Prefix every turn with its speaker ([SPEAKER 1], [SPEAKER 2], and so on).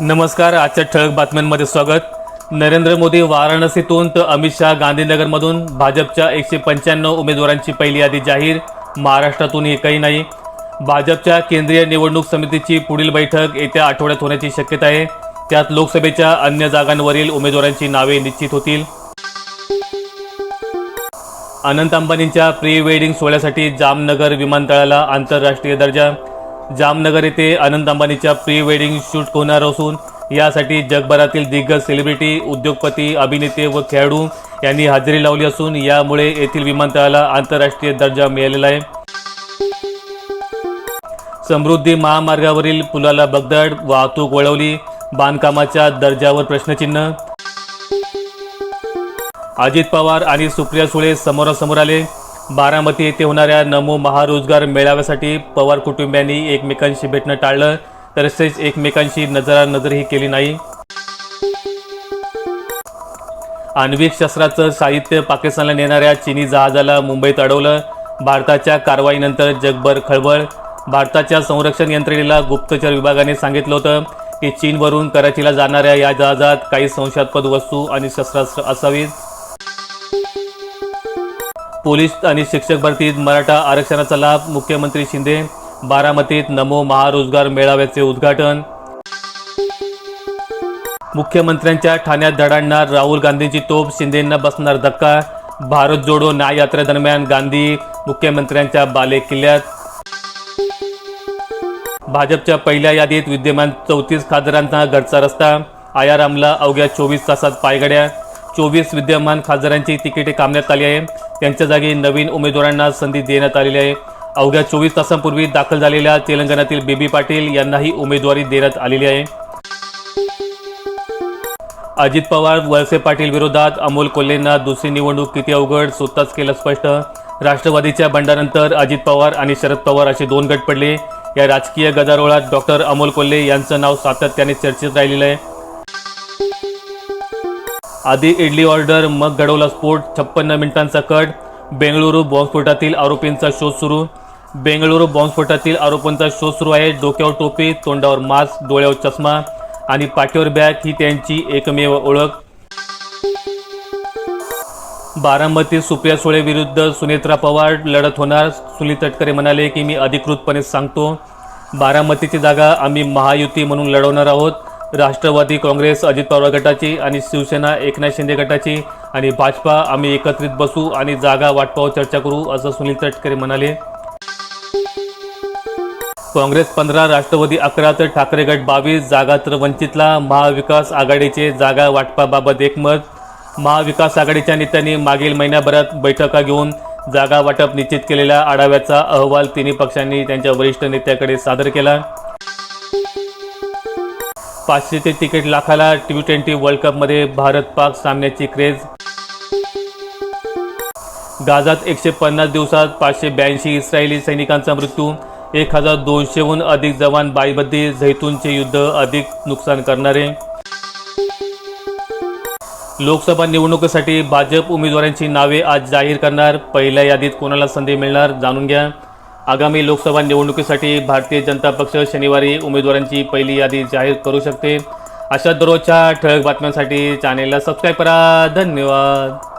[SPEAKER 1] नमस्कार आजच्या ठळक बातम्यांमध्ये स्वागत. नरेंद्र मोदी वाराणसीतून तर अमित शहा गांधीनगरमधून. भाजपच्या एकशे पंच्याण्णव उमेदवारांची पहिली यादी जाहीर. महाराष्ट्रातून एकही नाही. भाजपच्या केंद्रीय निवडणूक समितीची पुढील बैठक येत्या आठवड्यात होण्याची शक्यता आहे. त्यात लोकसभेच्या अन्य जागांवरील उमेदवारांची नावे निश्चित होतील. अनंत अंबानींच्या प्री वेडिंग सोहळ्यासाठी जामनगर विमानतळाला आंतरराष्ट्रीय दर्जा. जामनगर येथे अनंत अंबानीच्या प्री वेडिंग शूट होणार असून यासाठी जगभरातील दिग्गज सेलिब्रिटी उद्योगपती अभिनेते व खेळाडू यांनी हजेरी लावली असून यामुळे येथील विमानतळाला आंतरराष्ट्रीय दर्जा मिळालेला आहे. समृद्धी महामार्गावरील पुलाला बगदड वाहतूक वळवली बांधकामाच्या दर्जावर प्रश्नचिन्ह. अजित पवार आणि सुप्रिया सुळे समोरासमोर आले. बारामती येथे होणाऱ्या नमो महारोजगार मेळाव्यासाठी पवार कुटुंबियांनी एकमेकांशी भेटणं टाळलं तसेच एकमेकांशी नजरानजरही केली नाही. आण्विक शस्त्राचं साहित्य पाकिस्तानला नेणाऱ्या चीनी जहाजाला मुंबईत अडवलं. भारताच्या कारवाईनंतर जगभर खळबळ. भारताच्या संरक्षण यंत्रणेला गुप्तचर विभागाने सांगितलं होतं की चीनवरून कराचीला जाणाऱ्या या जहाजात काही संशयास्पद वस्तू आणि शस्त्रास्त्र असावीत. पोलीस आणि शिक्षक भरतीत मराठा आरक्षणाचा लाभ मुख्यमंत्री शिंदे बारामतीत नमो महारोजगार मेळाव्याचे उद्घाटन. मुख्यमंत्र्यांच्या ठाण्यात धडाडणार राहुल गांधींची तोप शिंदेंना बसणार धक्का भारत जोडो न्याय यात्रेदरम्यान गांधी मुख्यमंत्र्यांच्या बाले किल्ल्यात. भाजपच्या पहिल्या यादीत विद्यमान चौतीस खासदारांना घरचा रस्ता आयारामला अवघ्या चोवीस तासात पायगड्या. चोवीस विद्यमान खासदारांची तिकिटे काढण्यात आली आहे. त्यांच्या जागी नवीन उमेदवारांना संधी देण्यात आलेली आहे. अवघ्या चोवीस तासांपूर्वी दाखल झालेल्या तेलंगणातील बेबी पाटील यांनाही उमेदवारी देण्यात आलेली आहे. अजित पवार वळसे पाटील विरोधात अमोल कोल्हेंना दुसरी निवडणूक किती अवघड स्वतःच केलं स्पष्ट. राष्ट्रवादीच्या बंडानंतर अजित पवार आणि शरद पवार असे दोन गट पडले. या राजकीय गदारोळात डॉक्टर अमोल कोल्हे यांचं नाव सातत्याने चर्चेत राहिलेलं आहे. आधी इडली ऑर्डर मग घडवला स्फोट छप्पन्न मिनिटांचा कट. बेंगळुरू बॉम्बस्फोटातील आरोपींचा शोध सुरू. बेंगळुरू बॉम्बस्फोटातील आरोपींचा शोध सुरू आहे. डोक्यावर टोपी तोंडावर मास्क डोळ्यावर चष्मा आणि पाठीवर बॅग ही त्यांची एकमेव ओळख. बारामती सुप्रिया सुळे विरुद्ध सुनेत्रा पवार लढत होणार. सुनील तटकरे म्हणाले की मी अधिकृतपणे सांगतो बारामतीची जागा आम्ही महायुती म्हणून लढवणार आहोत. राष्ट्रवादी काँग्रेस अजित पवार गटाची आणि शिवसेना एकनाथ शिंदे गटाची आणि भाजपा आम्ही एकत्रित बसू आणि जागा वाटपावर चर्चा करू असं सुनील तटकरे म्हणाले. काँग्रेस पंधरा राष्ट्रवादी अकरा तर ठाकरे गट बावीस जागा तर वंचितला. महाविकास आघाडीचे जागा वाटपाबाबत एकमत. महाविकास आघाडीच्या नेत्यांनी मागील महिन्याभरात बैठका घेऊन जागा वाटप निश्चित केलेल्या आढाव्याचा अहवाल तिन्ही पक्षांनी त्यांच्या वरिष्ठ नेत्याकडे सादर केला. पाचशे ते तिकीट लाखाला टी ट्वेंटी वर्ल्ड कपमध्ये भारत पाक सामन्याची क्रेज. गाजात एकशे पन्नास दिवसात पाचशे ब्याऐंशी इस्रायली सैनिकांचा मृत्यू एक हजार दोनशेहून अधिक जवान बाईबद्दी झैतूनचे युद्ध अधिक नुकसान करणारे. लोकसभा निवडणुकीसाठी भाजप उमेदवारांची नावे आज जाहीर करणार पहिल्या यादीत कोणाला संधी मिळणार जाणून घ्या. आगामी लोकसभा निवडणुकीसाठी भारतीय जनता पक्ष शनिवारी उमेदवारांची पहिली यादी जाहीर करू शकते. अशा दररोजच्या ठळक बातम्यांसाठी चॅनेलला सबस्क्राईब करा. धन्यवाद.